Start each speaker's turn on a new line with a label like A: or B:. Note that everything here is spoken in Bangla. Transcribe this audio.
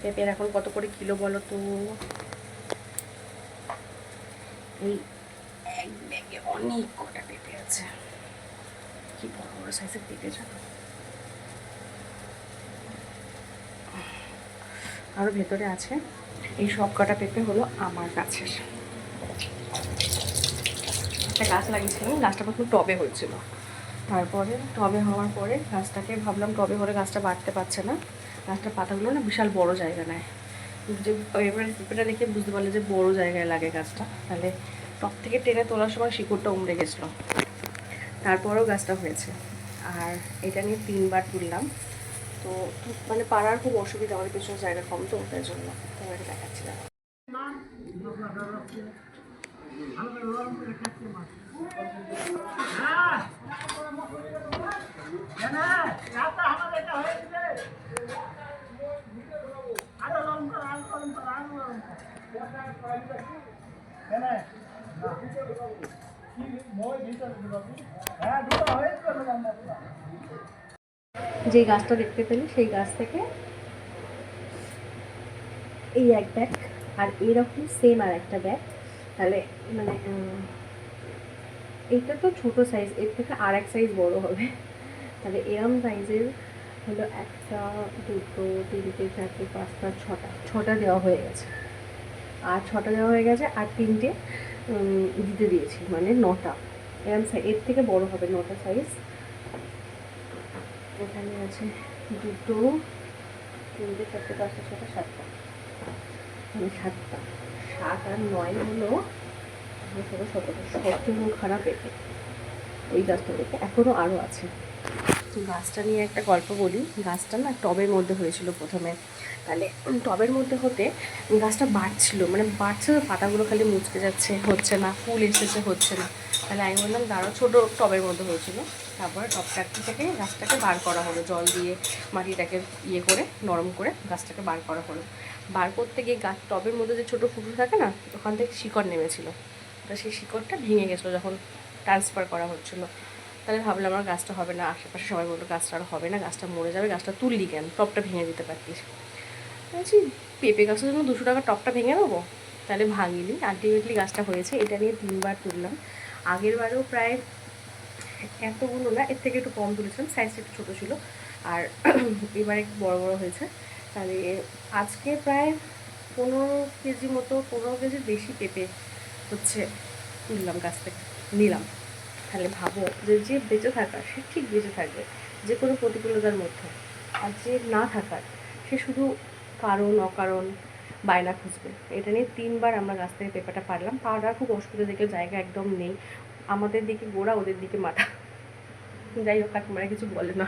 A: পেঁপের এখন কত করে কিলো বলো তো? এই এক ব্যাগে অনেক কটা পেঁপে আছে। কি বড় বড় সাইজের পেঁপে জানো? আরও ভেতরে আছে। এই সব কটা পেঁপে হলো আমার গাছের। একটা গাছ লাগিয়েছিলাম, গাছটা প্রথম টবে হয়েছিল। তারপরে টবে হওয়ার পরে গাছটাকে ভাবলাম টবে হলে গাছটা বাড়তে পারছে না। গাছটার পাতাগুলো না বিশাল বড় জায়গা নেয়। যে এবারে পেঁপেটা দেখে বুঝতে পারলে যে বড় জায়গায় লাগে গাছটা। তাহলে টপ থেকে টেনে তোলার সময় শিকড়টা উমড়ে গেছিল। তারপরেও গাছটা হয়েছে। আর এটা নিয়ে তিনবার তুললাম। তো মানে পাড়ার খুব অসুবিধা, আমাদের পেছনে জায়গা কম তো ওটার জন্য তোমাকে দেখাচ্ছি। না যেই গাছটা দেখতে পেলে, সেই গাছ থেকে এই এক ব্যাগ আর এরকম সেম আর একটা ব্যাগ তাহলে মানে এইটা তো ছোট সাইজ এর থেকে আর এক সাইজ বড় হবে। তাহলে এরম সাইজের হলো একটা, দুটো, তিনটে, চারটে, পাঁচটা, ছটা। ছটা দেওয়া হয়ে গেছে। আর ছটা দেওয়া হয়ে গেছে আর তিনটে দিতে দিয়েছি মানে নটা। এরম সাইজ এর থেকে বড় হবে নটা সাইজ এখানে আছে দুটো, তিনটে, চারটে, পাঁচটা, ছটা, সাতটা। মানে সাতটা। সাত আর নয় হলো সতেরো। সতেরো খারাপ পেঁপে ওই গাছটা দেখে এখনও আরও আছে। গাছটা নিয়ে একটা গল্প বলি। গাছটা না টবের মধ্যে হয়েছিল প্রথমে। তাহলে টবের মধ্যে হতে গাছটা বাড়ছিল। মানে বাড়ছে তো পাতাগুলো খালি মুচকে যাচ্ছে, হচ্ছে না, ফুল এসেছে, হচ্ছে না। তাহলে আমি বললাম দাঁড়ো ছোটো টবের মধ্যে হয়েছিল। তারপরে টবটা থেকে গাছটাকে বার করা হলো। জল দিয়ে মাটিটাকে ইয়ে করে, নরম করে গাছটাকে বার করা হলো। বার করতে গিয়ে গাছ টবের মধ্যে যে ছোটো ফুটো থাকে না, ওখান থেকে শিকড় নেমেছিল। তো সেই শিকড়টা ভেঙে গেছিল যখন ট্রান্সফার করা হচ্ছিল। তাহলে ভাবলাম আমার গাছটা হবে না, আশেপাশে সবাই বলল গাছটা আর হবে না, গাছটা মরে যাবে, গাছটা তুললি কেন? টপটা ভেঙে দিতে পারতিস। বলছি, পেঁপে গাছের জন্য দুশো টাকা টপটা ভেঙে নেব তাহলে ভাঙিনি। আলটিমেটলি গাছটা হয়েছে, এটা নিয়ে তিনবার তুললাম। আগের বারেও প্রায় এতগুলো না, এর থেকে একটু কম তুলেছিলাম সাইজটা একটু ছোটো ছিল। আর এবারে একটু বড় বড় হয়েছে। তাহলে আজকে প্রায় পনেরো কেজি মতো, পনেরো কেজির বেশি পেঁপে হচ্ছে তুললাম গাছ থেকে। নিলাম। তাহলে ভাবো যে যে বেঁচে থাকার, সে ঠিক বেঁচে থাকবে, যে কোনো প্রতিকূলতার মধ্যে। আর যে না থাকার, সে শুধু কারণ, অকারণ বায়না খুঁজবে। এটা নিয়ে তিনবার আমরা রাস্তায় পেপারটা পারলাম। পাড়ার খুব অসুবিধা দেখে জায়গা একদম নেই। আমাদের দিকে গোড়া, ওদের দিকে মাথা। যাই হোক কাকিমারা কিছু বলে না।